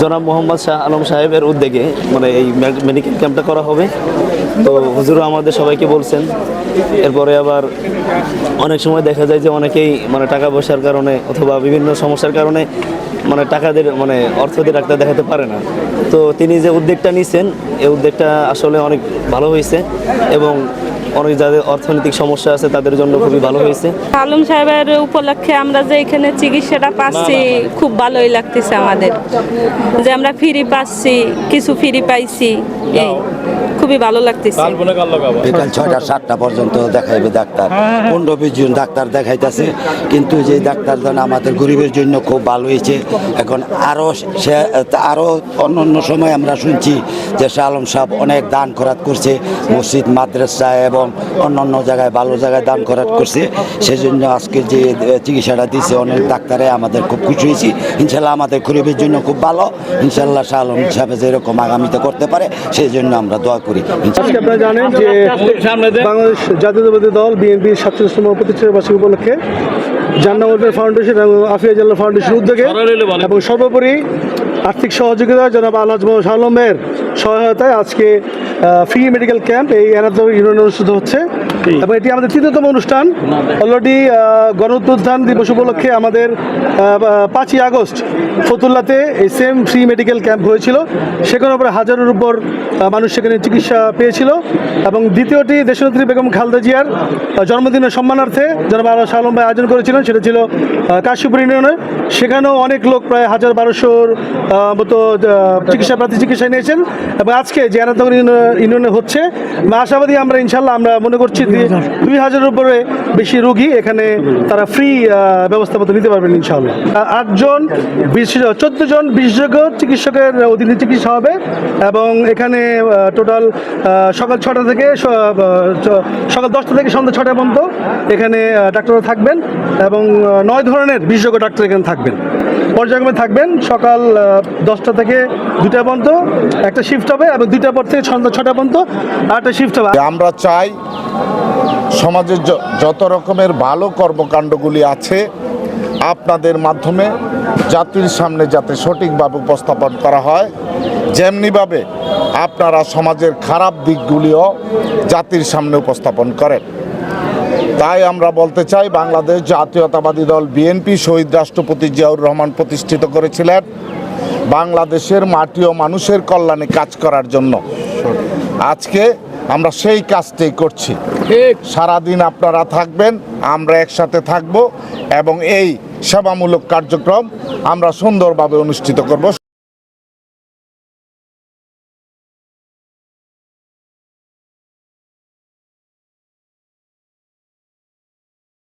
জনাব মোহাম্মদ শাহ আলম সাহেবের উদ্যোগে মানে এই মেডিকেল ক্যাম্পটা করা হবে। তো হুজুর আমাদের সবাইকে বলছেন এরপরে আবার অনেক সময় দেখা যায় যে অনেকেই মানে টাকা পয়সার কারণে অথবা বিভিন্ন সমস্যার কারণে মানে টাকাদের মানে অর্থ দিয়ে ডাক্তার দেখাতে পারে না। তো তিনি যে উদ্যোগটা নিছেন এই উদ্যোগটা আসলে অনেক ভালো হয়েছে এবং অনেক যাদের অর্থনৈতিক সমস্যা আছে তাদের জন্য খুবই ভালো হয়েছে। আলম সাহেবের উপলক্ষে আমরা যে এখানে চিকিৎসাটা পাচ্ছি খুব ভালোই লাগতেছে আমাদের। যে আমরা ফ্রি পাচ্ছি কিছু ফ্রি পাইছি এই। খুবই ভালো লাগতেছে। বিকাল ছয়টা সাতটা পর্যন্ত দেখাইবে ডাক্তার। পনেরো বিশ জন ডাক্তার দেখাইতেছে। কিন্তু যে ডাক্তারজন আমাদের গরিবের জন্য খুব ভালো হয়েছে। এখন আরও সে আরও অন্য অন্য সময় আমরা শুনছি যে শাহ আলম সাহেব অনেক দান খরাত করছে। মসজিদ মাদ্রাসা এবং অন্য অন্য জায়গায় ভালো জায়গায় দান খরাত করছে। সেজন্য আজকে যে চিকিৎসাটা দিছে অনেক ডাক্তারে আমাদের খুব খুশি হয়েছি। ইনশাল্লাহ আমাদের গরিবের জন্য খুব ভালো। ইনশাল্লাহ শাহ আলম সাহেব যেরকম আগামীতে করতে পারে সেই জন্য আমরা দোয়া করি। ইনশাল্লাহ আজকে আপনারা জানেন যে বাংলাদেশ জাতীয়তাবাদী দল বিএনপির সাতচল্লিশতম প্রতিষ্ঠা বার্ষিকী উপলক্ষে জান্না ফাউন্ডেশন এবং আফিয়া জাল্লা ফাউন্ডেশন উদ্যোগে এবং সর্বোপরি আর্থিক সহযোগিতা জনাব আলহাজ মোহাম্মদ আলমের সহায়তায় আজকে ফ্রি মেডিকেল ক্যাম্প এই এনাদর ইউনিয়নে অনুষ্ঠিত হচ্ছে। এবং এটি আমাদের তৃতীয়তম অনুষ্ঠান। অলরেডি গণঅভ্যুত্থান দিবস উপলক্ষে আমাদের পাঁচই আগস্ট ফতুল্লাতে এই সেম ফ্রি মেডিকেল ক্যাম্প হয়েছিল। সেখানে উপরে হাজারের উপর মানুষ সেখানে চিকিৎসা পেয়েছিল। এবং দ্বিতীয়টি দেশনেত্রী বেগম খালদা জিয়ার জন্মদিনের সম্মানার্থে জনাব আল্লাহ আলম ভাই আয়োজন করেছিলেন সেটা ছিল কাশীপুর ইউনিয়নে। সেখানেও অনেক লোক প্রায় হাজার বারোশোর মতো চিকিৎসা প্রার্থী চিকিৎসা নিয়েছেন। এবং আজকে যে আনাতনগর ইউনিয়নে হচ্ছে। আশাবাদী আমরা ইনশাল্লাহ আমরা মনে করছি দুই হাজারের উপরে বেশি রোগী এখানে তারা ফ্রি ব্যবস্থাপত্র নিতে পারবেন ইনশাল্লাহ। আটজন চোদ্দ জন বিশেষজ্ঞ চিকিৎসকের অধীনে চিকিৎসা হবে এবং এখানে টোটাল সকাল ছটা থেকে সকাল দশটা থেকে সন্ধ্যা ছটা পর্যন্ত এখানে ডাক্তাররা থাকবেন এবং নয় ধরনের বিশেষজ্ঞ ডাক্তার এখানে থাকবেন। পর্যায়ক্রমে থাকবেন সকাল দশটা থেকে দুটা পর্যন্ত। একটা শিফট হবে এবং দুইটা পর থেকে সন্ধ্যা ছটা পর্যন্ত একটা শিফট হবে। আমরা চাই সমাজের যত রকমের ভালো কর্মকাণ্ডগুলি আছে, আপনাদের মাধ্যমে জাতির সামনে যাতে সঠিকভাবে উপস্থাপন করা হয়। যেমনিভাবে আপনারা সমাজের খারাপ দিকগুলিও জাতির সামনে উপস্থাপন করেন। তাই আমরা বলতে চাই, বাংলাদেশ জাতীয়তাবাদী দল বিএনপি শহীদ রাষ্ট্রপতি জিয়াউর রহমান প্রতিষ্ঠিত করেছিলেন। বাংলাদেশের মাটি ও মানুষের কল্যাণে কাজ করার জন্য। আজকে আমরা সেই কাজটাই করছি। সারাদিন আপনারা থাকবেন আমরা একসাথে থাকব এবং এই সেবামূলক কার্যক্রম আমরা সুন্দরভাবে অনুষ্ঠিত করব।